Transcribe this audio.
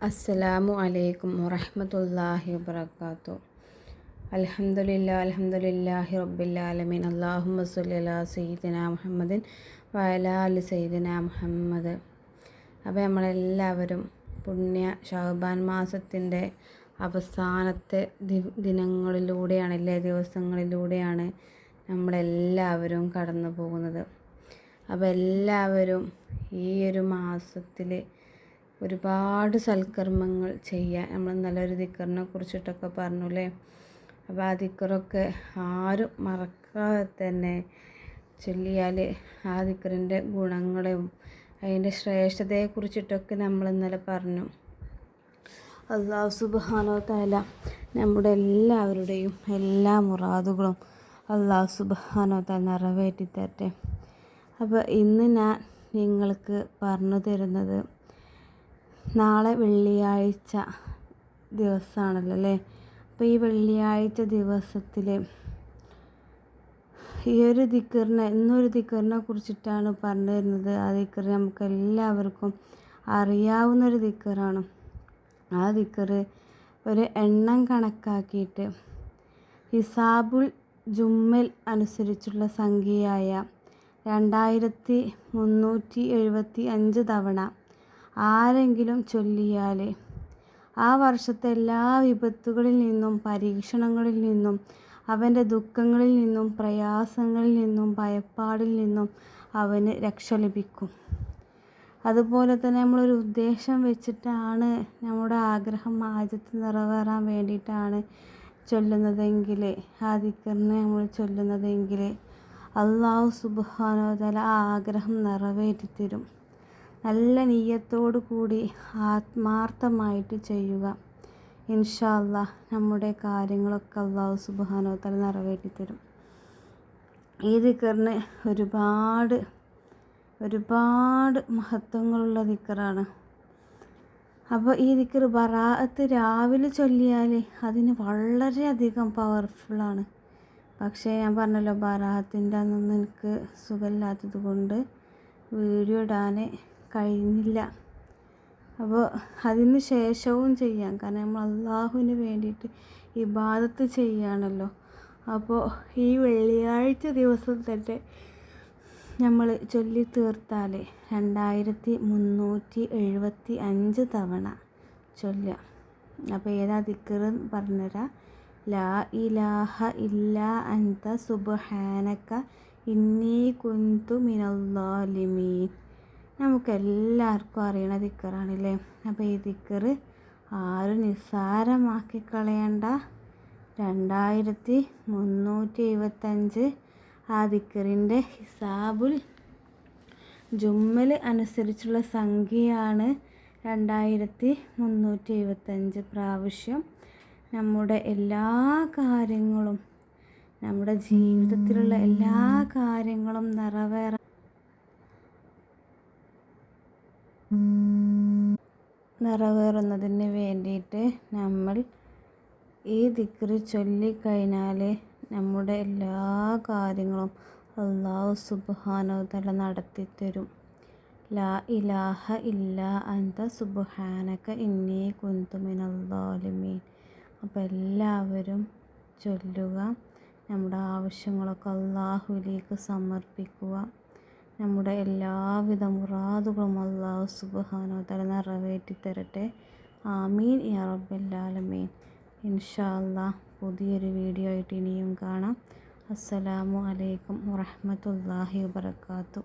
അസ്സലാമു അലൈക്കും വറഹമത്തല്ലാഹി വബർക്കാത്തു അലഹമുല്ല അലഹമുല്ലാഹി റബ്ബില്ലാലമീൻ അള്ളാഹുമ്മ അലാ സയ്യിദിന മുഹമ്മദിൻ വഅലാ അലി സയ്യിദിന മുഹമ്മദ്. അപ്പോൾ നമ്മളെല്ലാവരും പുണ്യ ഷഹബാൻ മാസത്തിന്റെ അവസാനത്തെ ദിനങ്ങളിലൂടെയാണ് എല്ലാ ദിവസങ്ങളിലൂടെയാണ് നമ്മളെല്ലാവരും കടന്നു പോകുന്നത് അപ്പോൾ എല്ലാവരും ഈ ഒരു മാസത്തിൽ ഒരുപാട് സൽക്കർമ്മങ്ങൾ ചെയ്യാൻ നമ്മൾ നല്ലൊരു ദിക്കറിനെ കുറിച്ചിട്ടൊക്കെ പറഞ്ഞു അല്ലേ അപ്പോൾ ആ ദിക്കറൊക്കെ ആരും മറക്കാതെ തന്നെ ചൊല്ലിയാൽ ആ ദിക്കറിന്റെ ഗുണങ്ങളെയും അതിന്റെ ശ്രേഷ്ഠതയെ കുറിച്ചിട്ടൊക്കെ നമ്മൾ ഇന്നലെ പറഞ്ഞു. അള്ളാഹു സുബാനോ തല നമ്മുടെ എല്ലാവരുടെയും എല്ലാ മുറാദുകളും അള്ളാഹു സുബാനോ തല നിറവേറ്റി തരട്ടെ അപ്പോൾ ഇന്ന് ഞാൻ നിങ്ങൾക്ക് പറഞ്ഞു തരുന്നത് നാളെ വെള്ളിയാഴ്ച ദിവസമാണല്ലോ അല്ലേ? അപ്പോൾ ഈ വെള്ളിയാഴ്ച ദിവസത്തിൽ ഈ ഒരു ദിക്കറിനെ ഇന്നൊരു ദിക്കറിനെ കുറിച്ചിട്ടാണ് പറഞ്ഞു തരുന്നത്. ആ ദിക്കർ നമുക്ക് എല്ലാവർക്കും അറിയാവുന്നൊരു ദിക്കറാണ്. ആ ദിക്കർ ഒരു എണ്ണം കണക്കാക്കിയിട്ട് ഹിസാബുൽ ജുമ്മൽ അനുസരിച്ചുള്ള സംഖ്യയായ രണ്ടായിരത്തി മുന്നൂറ്റി എഴുപത്തി അഞ്ച് തവണ ആരെങ്കിലും ചൊല്ലിയാൽ ആ വർഷത്തെ എല്ലാ വിപത്തുകളിൽ നിന്നും പരീക്ഷണങ്ങളിൽ നിന്നും അവന്റെ ദുഃഖങ്ങളിൽ നിന്നും പ്രയാസങ്ങളിൽ നിന്നും ഭയപ്പാടിൽ നിന്നും അവന് രക്ഷ ലഭിക്കും. അതുപോലെ തന്നെ നമ്മളൊരു ഉദ്ദേശം വെച്ചിട്ടാണ് നമ്മുടെ ആഗ്രഹം ആദ്യത്തെ നിറവേറാൻ വേണ്ടിയിട്ടാണ് ചൊല്ലുന്നതെങ്കിൽ ആ ദിക്കറിനെ നമ്മൾ ചൊല്ലുന്നതെങ്കിൽ അള്ളാഹു സുബാനോ തല ആഗ്രഹം നിറവേറ്റി തരും നല്ല നീയത്തോടു കൂടി ആത്മാർത്ഥമായിട്ട് ചെയ്യുക. ഇൻഷാല്ല നമ്മുടെ കാര്യങ്ങളൊക്കെ അള്ളാഹു സുബാനോ തല നിറവേറ്റി തരും ഈ ദിക്കറിന് ഒരുപാട് ഒരുപാട് മഹത്വങ്ങളുള്ള ദിക്കറാണ്. അപ്പോൾ ഈ ദിക്കർ ബറാഅത്ത് രാവിലെ ചൊല്ലിയാൽ അതിന് വളരെയധികം പവർഫുള്ളാണ്. പക്ഷേ ഞാൻ പറഞ്ഞല്ലോ ബറാഅത്തിന്റെ അന്നൊന്നും എനിക്ക് സുഖമില്ലാത്തത് കൊണ്ട് വീഡിയോ ഇടാൻ കഴിഞ്ഞില്ല. അപ്പോൾ അതിന് ശേഷവും ചെയ്യാം. കാരണം നമ്മൾ അള്ളാഹുവിന് വേണ്ടിയിട്ട് ഇബാദത്ത് ചെയ്യുകയാണല്ലോ അപ്പോൾ ഈ വെള്ളിയാഴ്ച ദിവസം തന്നെ നമ്മൾ ചൊല്ലി തീർത്താൽ രണ്ടായിരത്തി മുന്നൂറ്റി എഴുപത്തി അഞ്ച് തവണ ചൊല്ലുക. അപ്പോൾ ഏതാ ദിക്കർ പറഞ്ഞുതരാം. ലാ ഇലാഹ ഇല്ല അൻത സുബഹാനക്ക ഇന്നി കുന്തു മിനല്ലാലിമീൻ നമുക്കെല്ലാവർക്കും അറിയണ ദിക്കറാണല്ലേ? അപ്പോൾ ഈ ദിക്കറ് ആരും നിസ്സാരമാക്കി കളയണ്ട. രണ്ടായിരത്തി മുന്നൂറ്റി എഴുപത്തഞ്ച് ആ ദിക്കറിന്റെ ഹിസാബുൽ ജുമ്മൽ അനുസരിച്ചുള്ള സംഖ്യയാണ് രണ്ടായിരത്തി മുന്നൂറ്റി എഴുപത്തഞ്ച്. പ്രാവശ്യം നമ്മുടെ എല്ലാ കാര്യങ്ങളും നമ്മുടെ ജീവിതത്തിലുള്ള എല്ലാ കാര്യങ്ങളും നിറവേറാൻ നിറവേറുന്നതിന് വേണ്ടിയിട്ട് നമ്മൾ ഈ ദിക്റ് ചൊല്ലിക്കഴിഞ്ഞാൽ നമ്മുടെ എല്ലാ കാര്യങ്ങളും അള്ളാഹു സുബാനോതല നടത്തിത്തരും. ലാ ഇലാഹ ഇല്ല അന്ത സുബ്ഹാനക ഇന്നീ കുന്തുമിനല്ലാലിമീൻ അപ്പോൾ എല്ലാവരും ചൊല്ലുക നമ്മുടെ ആവശ്യങ്ങളൊക്കെ അള്ളാഹുലേക്ക് സമർപ്പിക്കുക. നമ്മുടെ എല്ലാവിധ മുറാദുകളും അള്ളാഹു സുബാനോ തല നിറവേറ്റി തരട്ടെ ആമീൻ യാ റബ്ബല്ലാലമീൻ ഇൻഷാ പുതിയൊരു വീഡിയോ ആയിട്ട് ഇനിയും കാണാം. അസ്സലാമു അലൈക്കും വറഹമത്തല്ലാഹി വാത്തു